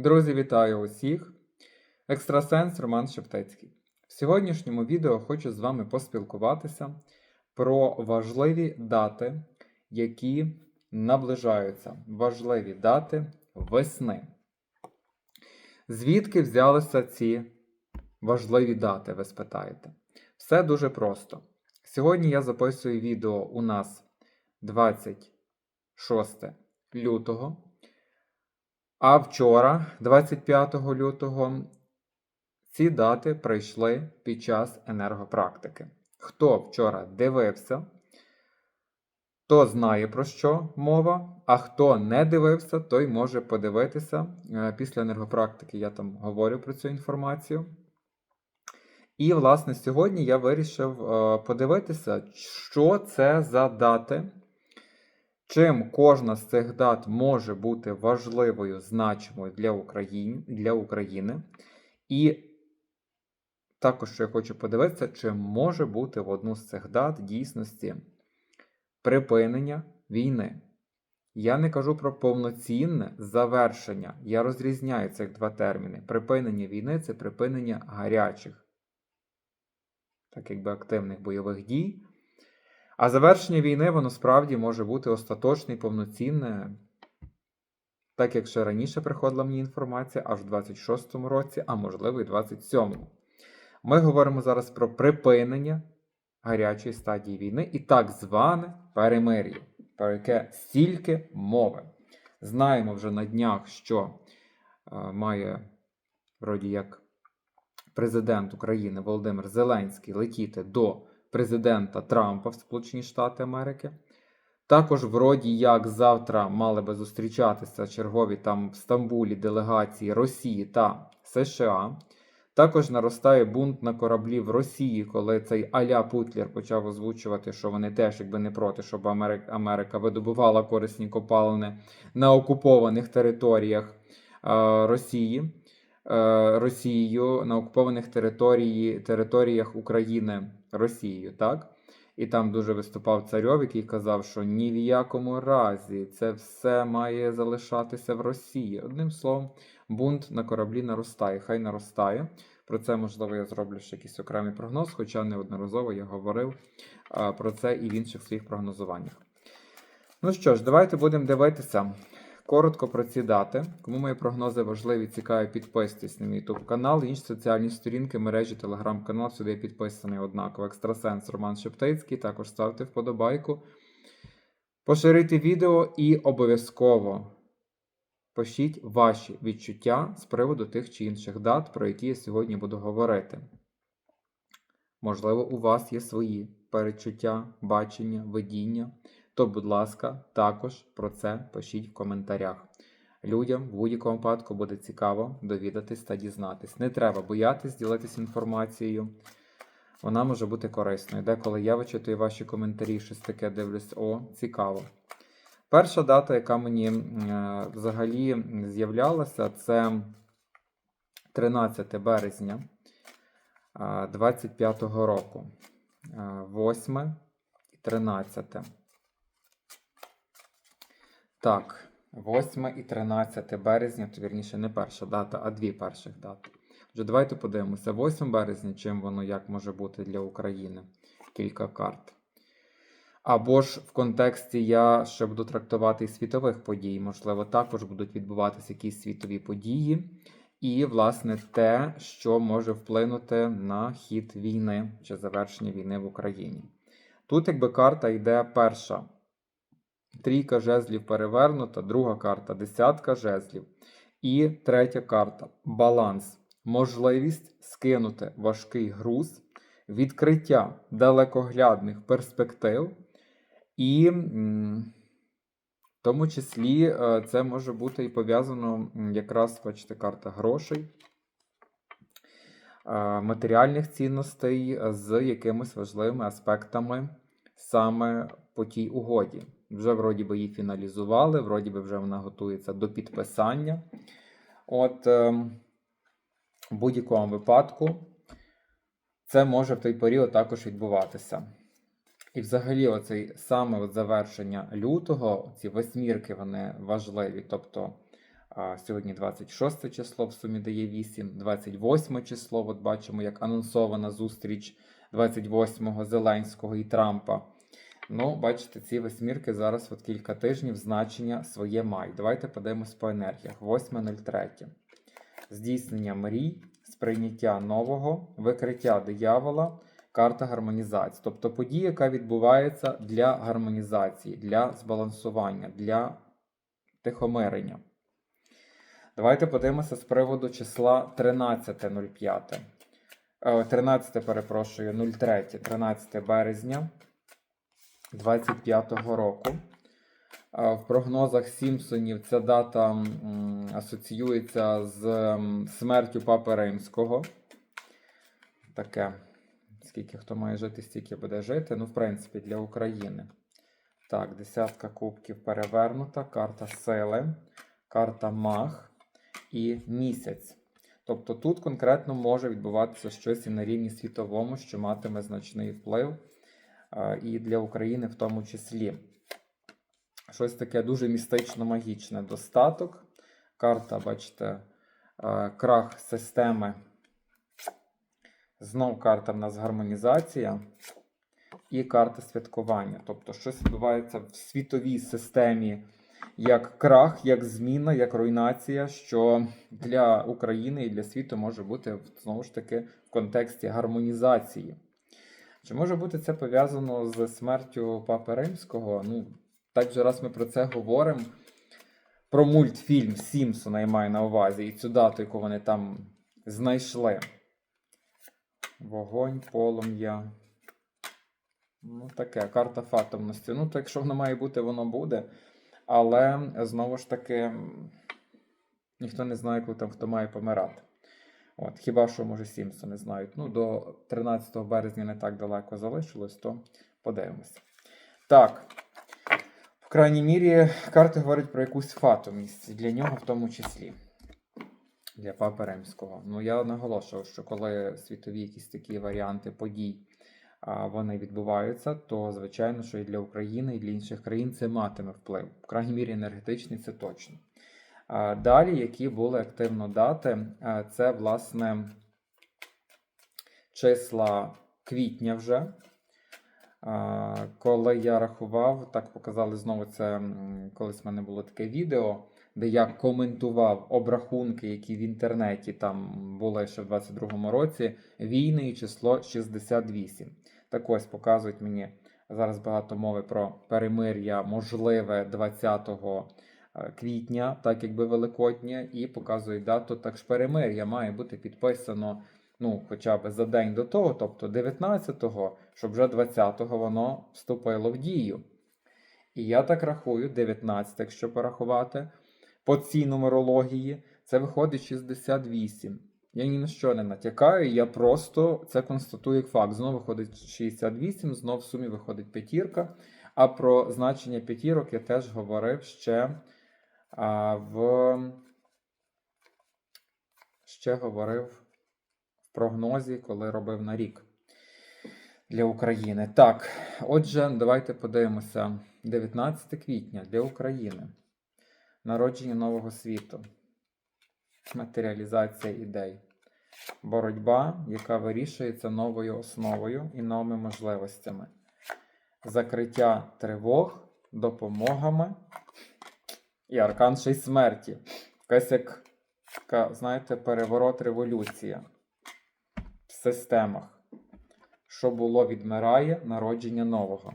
Друзі, вітаю усіх! Екстрасенс Роман Шептецький. В сьогоднішньому відео хочу з вами поспілкуватися про важливі дати, які наближаються. Важливі дати весни. Звідки взялися ці важливі дати, ви спитаєте? Все дуже просто. Сьогодні я записую відео у нас 26 лютого. А вчора, 25 лютого, ці дати прийшли під час енергопрактики. Хто вчора дивився, то знає про що мова, а хто не дивився, той може подивитися. Е, Після енергопрактики я там говорю про цю інформацію. І, власне, сьогодні я вирішив е, подивитися, що це за дати. Чим кожна з цих дат може бути важливою, значимою для України, для України. І також що я хочу подивитися, чи може бути в одну з цих дат дійсності припинення війни. Я не кажу про повноцінне завершення. Я розрізняю цих два терміни. Припинення війни це припинення гарячих, так якби активних бойових дій. А завершення війни, воно справді може бути остаточне і повноцінне, так як ще раніше приходила мені інформація, аж в 26-му році, а можливо і 27-му. Ми говоримо зараз про припинення гарячої стадії війни і так зване перемир'я, про яке стільки мови. Знаємо вже на днях, що е, має, вроді як, президент України Володимир Зеленський летіти до президента Трампа в Сполучені Штати Америки. Також, вроді, як завтра мали би зустрічатися чергові там в Стамбулі делегації Росії та США. Також наростає бунт на кораблі в Росії, коли цей Аля Путлер почав озвучувати, що вони теж якби не проти, щоб Америка, видобувала корисні копалини на окупованих територіях е, Росії. Е, Росією на окупованих території, територіях України Росією, так? І там дуже виступав царьов, який казав, що ні в якому разі це все має залишатися в Росії. Одним словом, бунт на кораблі наростає, хай наростає. Про це, можливо, я зроблю ще якийсь окремий прогноз, хоча неодноразово я говорив про це і в інших своїх прогнозуваннях. Ну що ж, давайте будемо дивитися. Коротко про ці дати. Кому мої прогнози важливі, цікаві, підписуйтесь на мій YouTube канал, інші соціальні сторінки, мережі, телеграм-канал. Сюди підписаний однаково. Екстрасенс Роман Шептицький. Також ставте вподобайку. Поширюйте відео і обов'язково пишіть ваші відчуття з приводу тих чи інших дат, про які я сьогодні буду говорити. Можливо, у вас є свої перечуття, бачення, видіння то, будь ласка, також про це пишіть в коментарях. Людям в будь-якому випадку буде цікаво довідатись та дізнатись. Не треба боятись ділитися інформацією. Вона може бути корисною. Деколи я вичитую ваші коментарі, щось таке дивлюсь, о, цікаво. Перша дата, яка мені е, взагалі з'являлася, це 13 березня 25 року. 8 і 13. Так, 8 і 13 березня, то вірніше не перша дата, а дві перших дати. Отже, давайте подивимося. 8 березня, чим воно як може бути для України? Кілька карт. Або ж в контексті я ще буду трактувати світових подій. Можливо, також будуть відбуватися якісь світові події. І, власне, те, що може вплинути на хід війни чи завершення війни в Україні. Тут, якби карта йде перша. Трійка жезлів перевернута, друга карта десятка жезлів. І третя карта баланс. Можливість скинути важкий груз, відкриття далекоглядних перспектив. І в тому числі е, це може бути і пов'язано якраз, бачите, карта грошей, е, матеріальних цінностей з якимись важливими аспектами саме по тій угоді. Вже, вроді би, її фіналізували, вроді би, вже вона готується до підписання. От, е, в будь-якому випадку, це може в той період також відбуватися. І взагалі, оцей саме от завершення лютого, ці восьмірки вони важливі. Тобто Сьогодні 26 число в сумі дає 8, 28 число. От бачимо, як анонсована зустріч 28-го Зеленського і Трампа. Ну, бачите, ці восьмірки зараз от кілька тижнів значення своє мають. Давайте подивимось по енергіях. 8.03. Здійснення мрій, сприйняття нового, викриття диявола, карта гармонізації. Тобто подія, яка відбувається для гармонізації, для збалансування, для тихомирення. Давайте подивимося з приводу числа 13.05. Е, 13, перепрошую, 03, 13 березня 25-го року. В прогнозах Сімпсонів ця дата асоціюється з смертю Папи Римського. Таке. Скільки хто має жити, стільки буде жити. Ну, в принципі, для України. Так, десятка кубків перевернута, карта сили, карта маг і місяць. Тобто тут конкретно може відбуватися щось і на рівні світовому, що матиме значний вплив і для України в тому числі. Щось таке дуже містично-магічне. Достаток. Карта, бачите, е, крах системи. Знов карта в нас гармонізація і карта святкування. Тобто, щось відбувається в світовій системі як крах, як зміна, як руйнація, що для України і для світу може бути знову ж таки в контексті гармонізації. Чи може бути це пов'язано з смертю Папи Римського? Ну, так же раз ми про це говоримо. Про мультфільм Сімпсона я маю на увазі і цю дату, яку вони там знайшли. Вогонь, полум'я. Ну, таке, карта фатомності. Ну, то якщо воно має бути, воно буде. Але знову ж таки, ніхто не знає, коли там хто має помирати. От, хіба що, може, Сімпсони знають. Ну, до 13 березня не так далеко залишилось, то подивимося. Так. В крайній мірі, карти говорять про якусь фатомість. Для нього в тому числі. Для Папи Римського. Ну, я наголошував, що коли світові якісь такі варіанти подій вони відбуваються, то звичайно, що і для України, і для інших країн це матиме вплив. В крайній мірі енергетичний це точно. Далі, які були активно дати, це власне числа квітня вже. Коли я рахував, так показали знову це колись в мене було таке відео, де я коментував обрахунки, які в інтернеті там були ще в 22-му році, війни і число 68. Так ось показують мені зараз багато мови про перемир'я можливе 20 е, квітня, так якби Великодня, і показують дату. Так ж перемир'я має бути підписано ну, хоча б за день до того, тобто 19-го, щоб вже 20-го воно вступило в дію. І я так рахую, 19, якщо порахувати, по цій нумерології, це виходить 68. Я ні на що не натякаю, я просто це констатую як факт. Знову виходить 68, знов в сумі виходить п'ятірка. А про значення п'ятірок я теж говорив ще а, в ще говорив в прогнозі, коли робив на рік для України. Так, отже, давайте подивимося. 19 квітня для України. Народження нового світу. Матеріалізація ідей. Боротьба, яка вирішується новою основою і новими можливостями. Закриття тривог, допомогами і аркан ще й смерті. Якась як, така, знаєте, переворот революція в системах. Що було, відмирає народження нового.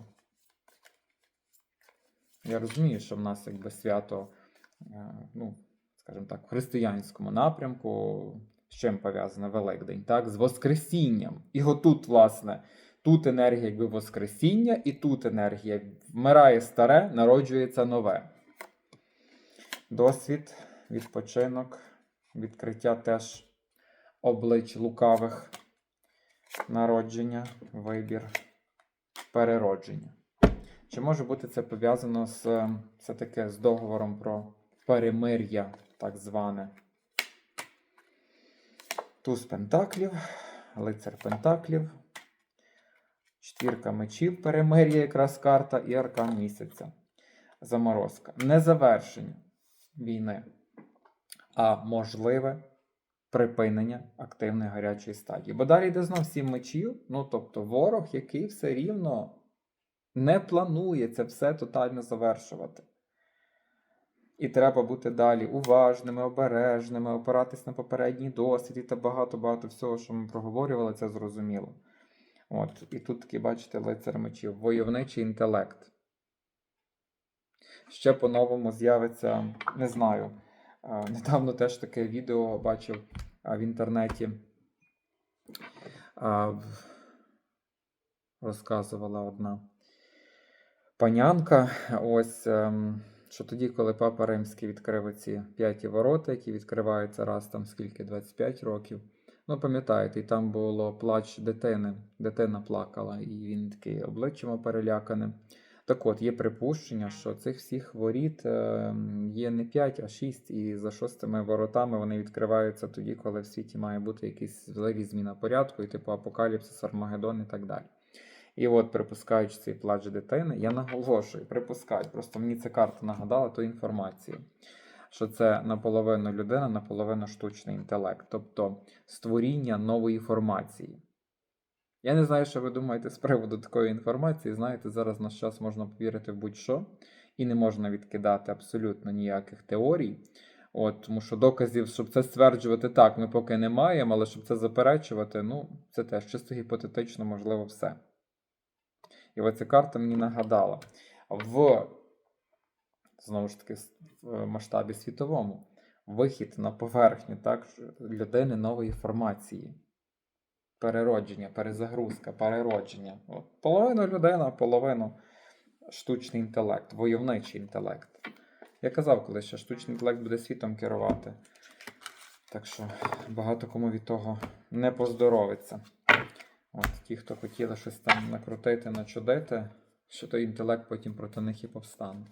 Я розумію, що в нас якби свято, е, ну, скажімо так, в християнському напрямку, з чим пов'язане Великдень, так? З Воскресінням. І отут, власне, тут енергія якби Воскресіння, і тут енергія вмирає старе, народжується нове. Досвід, відпочинок, відкриття теж облич лукавих, народження, вибір, переродження. Чи може бути це пов'язано з все-таки з договором про перемир'я, так зване? Туз Пентаклів, лицар Пентаклів, четвірка мечів, перемир'я, якраз карта, і аркан місяця. Заморозка. Незавершення війни. а можливе припинення активної гарячої стадії. Бо далі йде знов сім мечів, ну тобто ворог, який все рівно не планує це все тотально завершувати. І треба бути далі уважними, обережними, опиратись на попередній досвід і та багато-багато всього, що ми проговорювали, це зрозуміло. От, і тут такий, бачите, лицар мечів, войовничий інтелект. Ще по-новому з'явиться, не знаю. е, Недавно теж таке відео бачив е, в інтернеті. Е, Розказувала одна панянка. Ось, ем, що тоді, коли Папа Римський відкрив ці п'яті ворота, які відкриваються раз там скільки, 25 років. Ну, пам'ятаєте, і там було плач дитини. Дитина плакала, і він такий обличчям перелякане. Так от, є припущення, що цих всіх воріт е, є не 5, а 6, і за шостими воротами вони відкриваються тоді, коли в світі має бути якась взагалі зміна порядку, і типу апокаліпсис, Армагеддон і так далі. І от, припускаючи цей плач дитини, я наголошую, припускають. Просто мені ця карта нагадала ту інформацію, що це наполовину людина, наполовину штучний інтелект, тобто створіння нової формації. Я не знаю, що ви думаєте з приводу такої інформації. Знаєте, зараз наш час можна повірити в будь-що, і не можна відкидати абсолютно ніяких теорій. От, тому що доказів, щоб це стверджувати так, ми поки не маємо, але щоб це заперечувати, ну, це теж чисто гіпотетично, можливо, все. І оця карта мені нагадала в знову ж таки в масштабі світовому вихід на поверхню так, людини нової формації. Переродження, перезагрузка, переродження. От, половину людина, половину штучний інтелект, войовничий інтелект. Я казав колись, що штучний інтелект буде світом керувати. Так що багато кому від того не поздоровиться. От ті, хто хотіли щось там накрутити, начудити, що той інтелект потім проти них і повстане.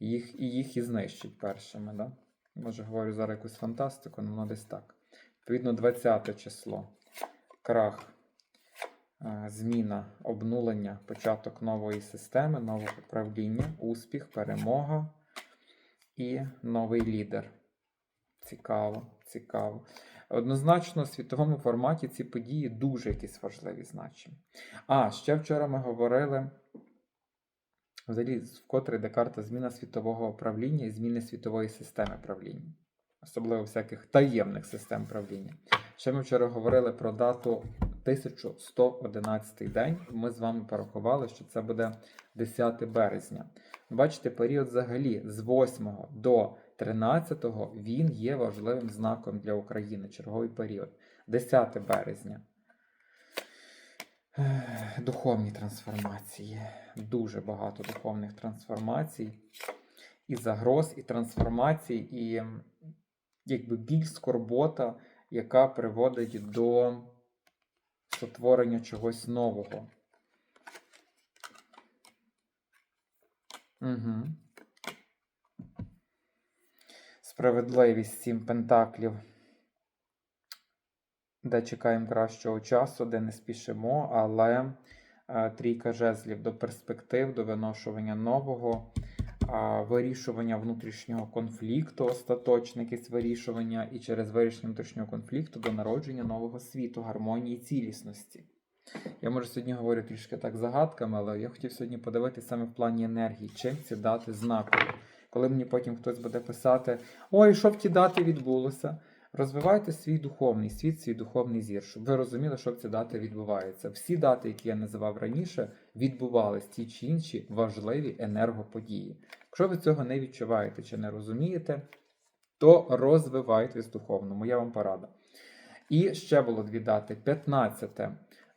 Їх, і їх і знищить першими. Да? Може, говорю зараз якусь фантастику, але воно десь так. Відповідно, 20 число. Крах, е, зміна, обнулення, початок нової системи, нового управління, успіх, перемога і новий лідер. Цікаво, цікаво. Однозначно, в світовому форматі ці події дуже якісь важливі значення. А, ще вчора ми говорили, взагалі, вкотре йде карта зміна світового управління і зміни світової системи правління, особливо всяких таємних систем правління. Ще ми вчора говорили про дату 1111 день. Ми з вами порахували, що це буде 10 березня. Бачите, період взагалі з 8 до 13 він є важливим знаком для України. Черговий період. 10 березня. Духовні трансформації. Дуже багато духовних трансформацій. І загроз, і трансформацій, і якби біль, скорбота, яка приводить до сотворення чогось нового. Угу. Справедливість сім пентаклів. Де чекаємо кращого часу, де не спішимо, але е, трійка жезлів до перспектив, до виношування нового, вирішування внутрішнього конфлікту, остаточне якесь вирішування, і через вирішення внутрішнього конфлікту до народження нового світу, гармонії цілісності. Я може сьогодні говорю трішки так загадками, але я хотів сьогодні подивитися саме в плані енергії, чим ці дати знакові. Коли мені потім хтось буде писати, ой, що в ті дати відбулося, розвивайте свій духовний світ, свій духовний зір, щоб ви розуміли, що в ці дати відбуваються. Всі дати, які я називав раніше, відбувались ті чи інші важливі енергоподії. Якщо ви цього не відчуваєте чи не розумієте, то розвивайтесь духовно. Моя вам порада. І ще було дві дати: 15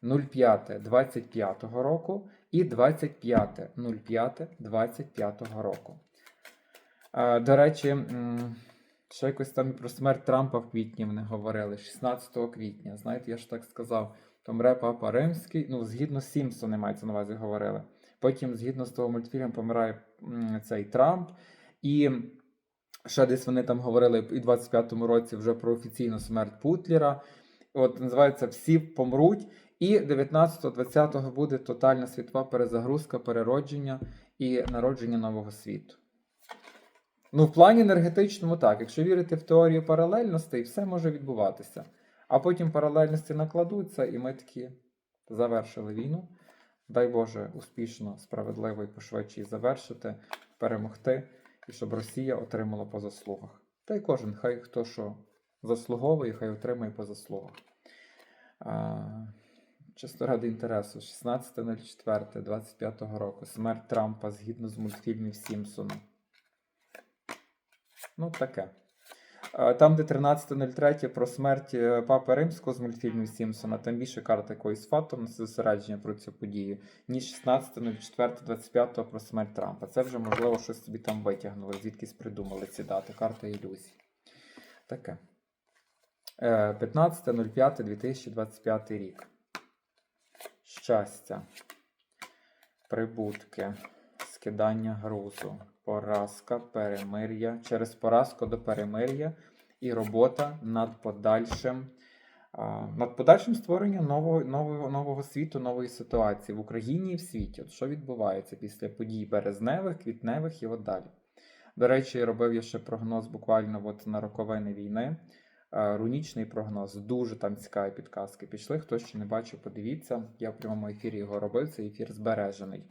05 25 року і 25 05 25 року. Е, До речі, ще якось там про смерть Трампа в квітні вони говорили, 16 квітня. Знаєте, я ж так сказав, помре Папа Римський, ну, згідно з Сімпсони мається на увазі говорили. Потім, згідно з того мультфільму, помирає цей Трамп. І ще десь вони там говорили і в 25-му році вже про офіційну смерть Путлера. От називається Всі помруть. І 19-20 буде тотальна світова перезагрузка, переродження і народження нового світу. Ну, в плані енергетичному так. Якщо вірити в теорію паралельностей, все може відбуватися. А потім паралельності накладуться, і ми такі завершили війну. Дай Боже, успішно, справедливо і пошвидше завершити, перемогти, і щоб Росія отримала по заслугах. Та й кожен, хай хто що заслуговує, хай отримає по заслугах. Чисто ради інтересу, 16.04.25 року. Смерть Трампа згідно з мультфільмів Сімпсона. Ну, таке. А, Там, де 13.03 про смерть е, Папи Римського з мультфільмів Сімпсона, там більше карта якоїсь фатом зосередження про цю подію, ніж 16.04.25 про смерть Трампа. Це вже, можливо, щось собі там витягнули, звідкись придумали ці дати. Карта ілюзій. Таке. Е, 15.05.2025 рік. Щастя. Прибутки. Скидання грузу. Поразка, перемир'я. Через поразку до перемир'я і робота над подальшим. Над подальшим створенням нового, нового, нового світу, нової ситуації в Україні і в світі. От що відбувається після подій березневих, квітневих і от далі. До речі, робив я ще прогноз буквально от на роковини війни. Рунічний прогноз, дуже там цікаві підказки пішли. Хто ще не бачив, подивіться. Я в прямому ефірі його робив, цей ефір збережений.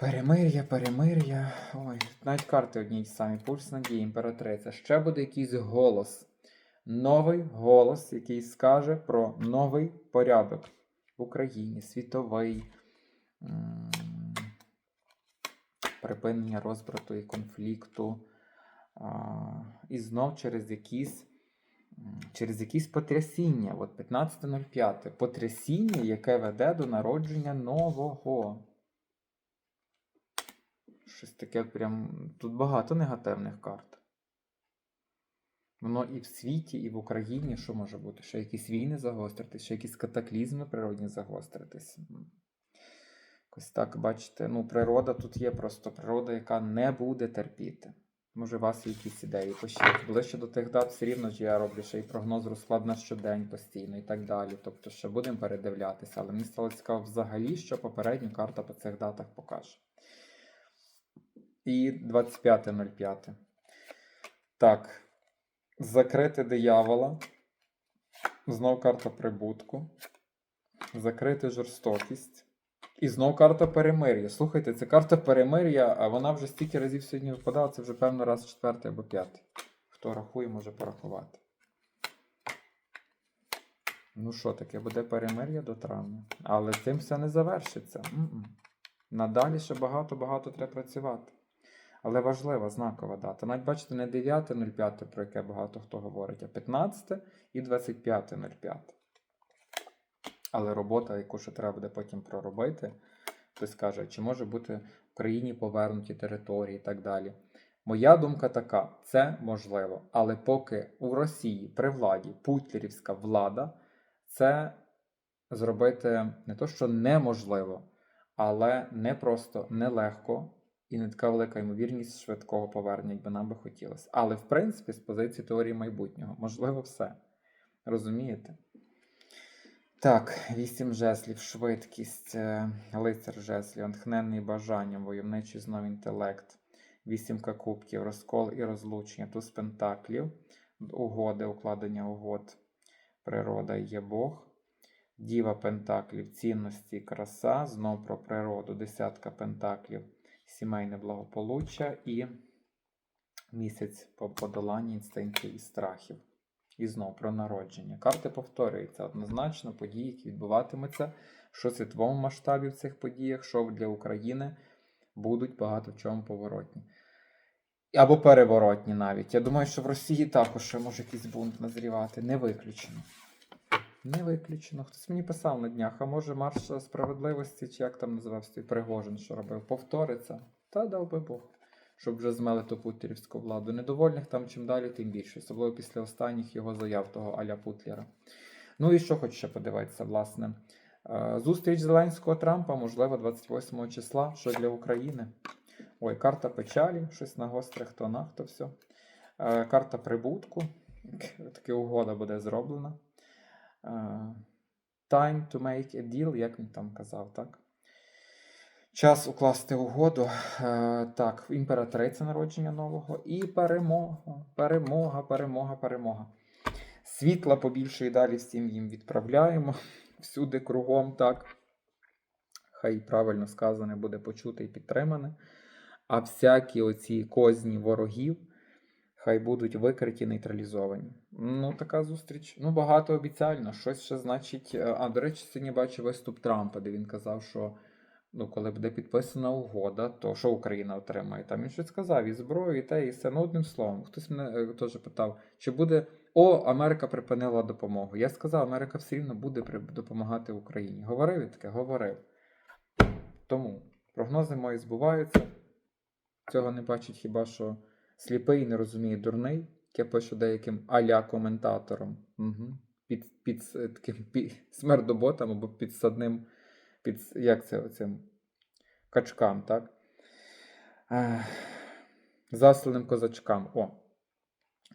Перемир'я, перемир'я. Ой, навіть карти одні й самі. Пульс надії, імператриця. Ще буде якийсь голос. Новий голос, який скаже про новий порядок в Україні, світовий. Припинення розбрату і конфлікту. І знов через якісь, через якісь потрясіння. От 15.05. Потрясіння, яке веде до народження нового. Щось таке прям. Тут багато негативних карт. Воно і в світі, і в Україні, що може бути? Ще якісь війни загостритись, ще якісь катаклізми природні загостритись. Якось так, бачите, ну, природа тут є просто природа, яка не буде терпіти. Може, у вас є якісь ідеї, пишіть. Ближче до тих дат все рівно ж я роблю ще й прогноз розклад на щодень постійно і так далі. Тобто ще будемо передивлятися, але мені стало цікаво взагалі, що попередня карта по цих датах покаже. І 25.05. Так. Закрити диявола. Знов карта прибутку. Закрити жорстокість. І знов карта перемир'я. Слухайте, це карта перемир'я, а вона вже стільки разів сьогодні випадала, це вже певно раз четвертий або п'ятий. Хто рахує, може порахувати. Ну що таке, буде перемир'я до травня. Але цим все не завершиться. М-м. Надалі ще багато-багато треба працювати. Але важлива знакова дата. Навіть бачите, не 9.05, про яке багато хто говорить, а 15 і 25.05. Але робота, яку ще треба буде потім проробити, хтось каже, чи може бути в країні повернуті території і так далі. Моя думка така: це можливо. Але поки у Росії при владі путлерівська влада, це зробити не то, що неможливо, але не просто нелегко і не така велика ймовірність швидкого повернення, як би нам би хотілося. Але в принципі, з позиції теорії майбутнього, можливо, все. Розумієте? Так, вісім жеслів, швидкість, е, лицар жеслів, натхненний бажанням, войовничий знов інтелект, вісімка кубків, розкол і розлучення, туз пентаклів, угоди, укладення угод, природа є Бог, діва пентаклів, цінності, краса, знов про природу, десятка пентаклів, сімейне благополуччя і місяць по подоланні інстинктів і страхів. І знов про народження. Карти повторюються однозначно події, які відбуватимуться, що в світовому масштабі в цих подіях, що для України будуть багато в чому поворотні. Або переворотні навіть. Я думаю, що в Росії також ще може якийсь бунт назрівати. Не виключено. Не виключено. Хтось мені писав на днях, а може марш справедливості, чи як там називався Пригожин, що робив, повториться. Та дав би Бог щоб вже змели ту путлерівську владу. Недовольних там чим далі, тим більше, особливо після останніх його заяв того Аля Путлера. Ну і що хочу ще подивитися, власне. Е, Зустріч Зеленського Трампа, можливо, 28 числа, що для України. Ой, карта печалі, щось на гострих тонах, то все. Е, Карта прибутку. Така угода буде зроблена. Е, Time to make a deal, як він там казав, так? Час укласти угоду. Е, так, імператриця народження нового і перемога. Перемога, перемога, перемога. Світла побільше і далі всім їм відправляємо. Всюди кругом, так. Хай правильно сказане буде почуте і підтримане. А всякі оці козні ворогів хай будуть викриті, нейтралізовані. Ну, така зустріч. Ну, багато обіцяльно. Щось ще значить. е, А, до речі, сьогодні бачив виступ Трампа, де він казав, що ну, коли буде підписана угода, то що Україна отримає? Там він щось сказав, і зброю, і те, і все. Ну, одним словом, хтось мене е, теж питав, чи буде. О, Америка припинила допомогу. Я сказав, Америка все рівно буде допомагати Україні. Говорив він таке? Говорив. Тому прогнози мої збуваються. Цього не бачить хіба що сліпий не розуміє дурний, яке пише деяким аля коментатором. Угу. Під, під, таким під, смердоботом або підсадним, під, як це оцим качкам, так? Ех, Засланим козачкам. О,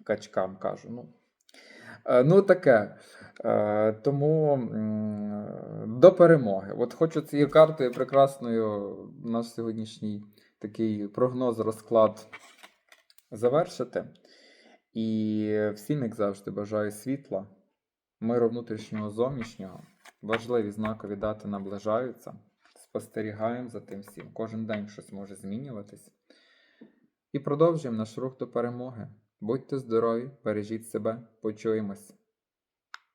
качкам кажу. Ну, Е, ну таке. Е, Тому м, до перемоги. От хочу цією картою прекрасною наш сьогоднішній такий прогноз, розклад завершити. І всім, як завжди, бажаю світла, миру внутрішнього зовнішнього. Важливі знакові дати наближаються. Спостерігаємо за тим всім. Кожен день щось може змінюватись. І продовжуємо наш рух до перемоги. Будьте здорові, бережіть себе, почуємось.